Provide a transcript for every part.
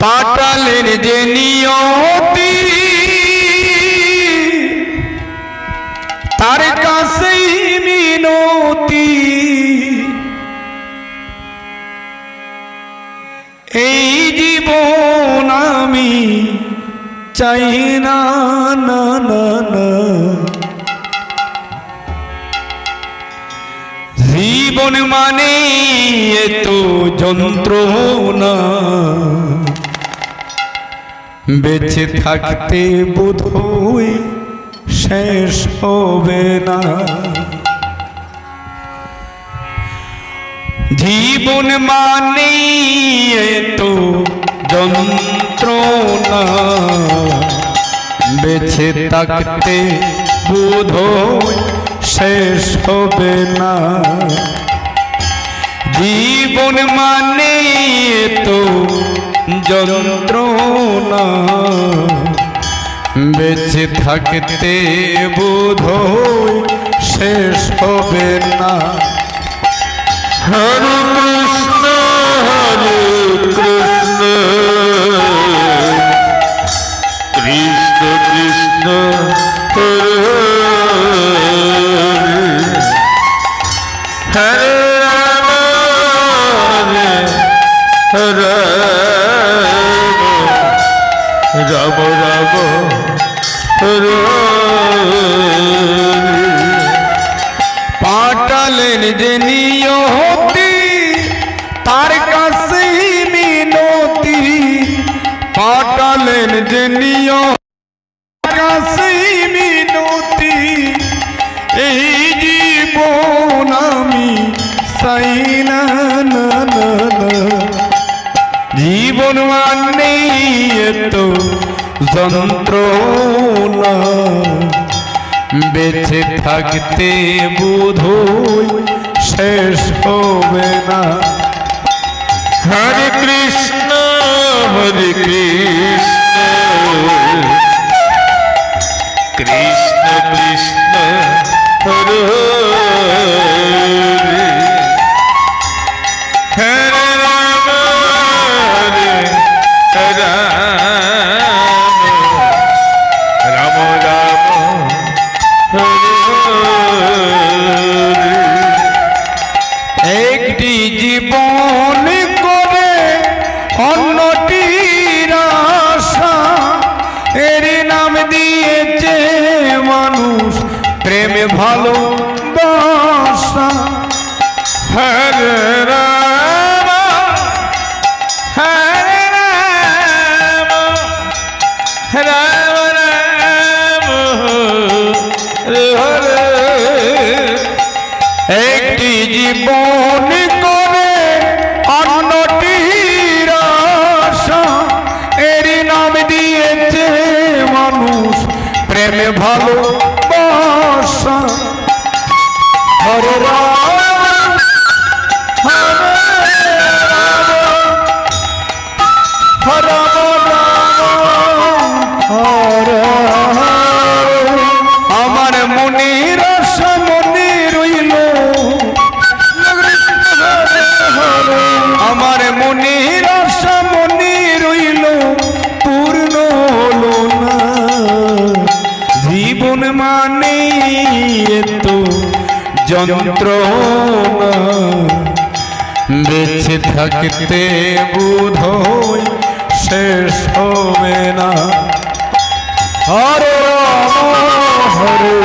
পাটালের যে নিয়তি তার কাছেই মিনতি। এই জীবন আমি চাই না না না না। জীবন মানে এত যন্ত্রণা। বেঁচে থাকতে বোধই শেষ হবে না। জীবন মানে তো যন্ত্রণা। বেঁচে থাকতে বোধই শেষ হবে না। জীবন মানে তো যন্ত্রণা বেঁচে থাকতে বোধ শেষ হবে না হরে কৃষ্ণ হরে কৃষ্ণ কৃষ্ণ কৃষ্ণ তার কাছে মিনতি। পাটালেন যে নিয়তি কাছে মিনতি। এই জীবন আমি চাই না না না না। জীবন মানে তো যন্ত্রণা। বেঁচে থাকতে বোধই শেষ হবে না। হরে কৃষ্ণ হরে কৃষ্ণ। প্রেমে ভালো বাসা হরে রাম যন্ত্রণা। বেঁচে থাকতে বোধ শেষ হবে না। হরে হরে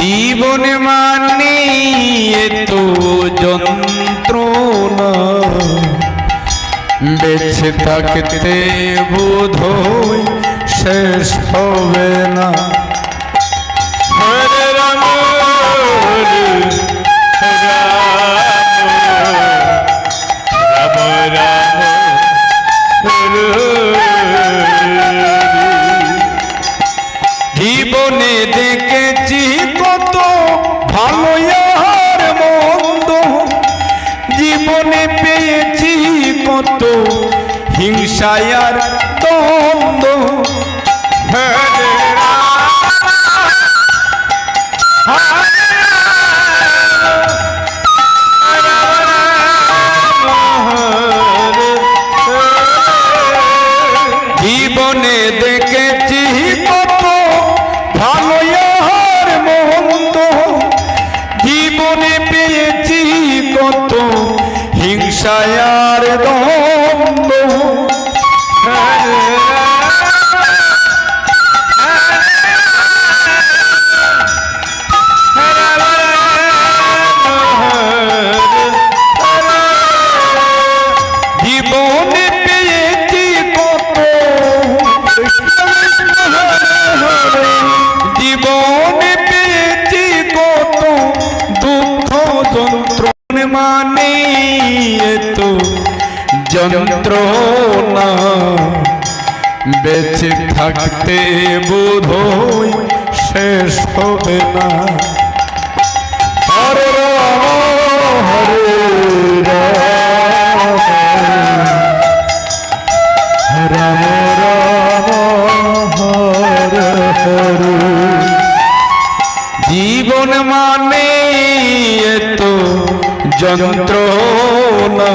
জীবন মানে তো যন্ত্রণা। বেঁচে থাকতে বোধ শেষ হবে না। জীবনে দেখেছি কত ভালো আর মন্দ। জীবনে পেয়েছি হিংসা হিংসায়ার দ্বন্দ্ব। হরে জীবনে যন্ত্রণা। বেঁচে থাকতে বোধ শেষ হবে না। হরে রাম জীবন মানে তো যন্ত্রণা।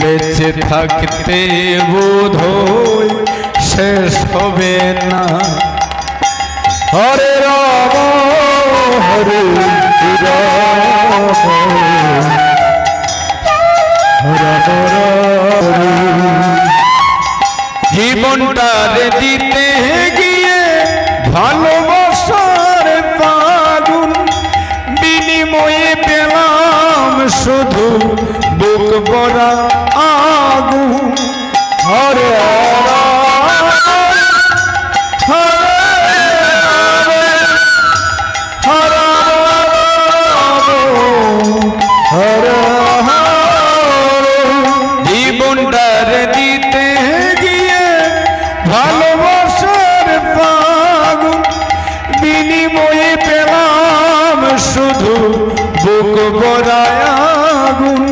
বেঁচে থাকতে বোধ শেষ হবে না। হরে রাম হরে রাম। রাম রাম দিতে গিয়ে ভালোবাসার পাগুন বিনিময়ে পেলাম শুধু বুক বড়ায় আগুন।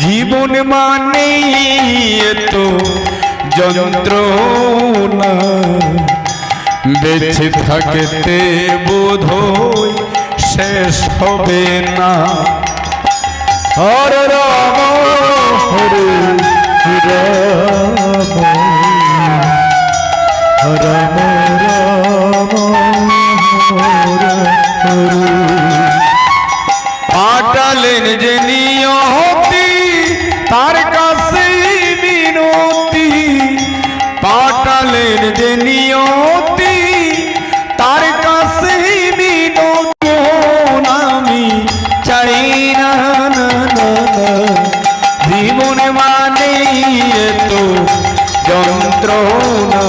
জীবন মানে তো যন্ত্রণা। বেঁচে থাকতে বোধ শেষ হবে না। হর রাম, হরে রাম। রাম রাম, হরে হরে পাটালেন যে নিয়তি, তার কাছে বিনতি আমি চাই না। জীবন মানে তো যন্ত্রণা।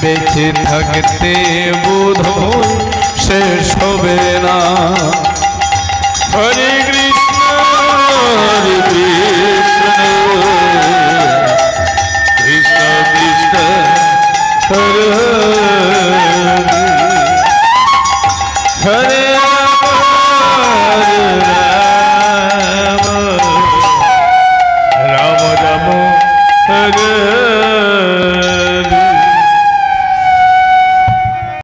বেঁচে থাকতে বোধ শেষ হবে না। হরে কৃষ্ণ হরে কৃষ্ণ। হরে হরে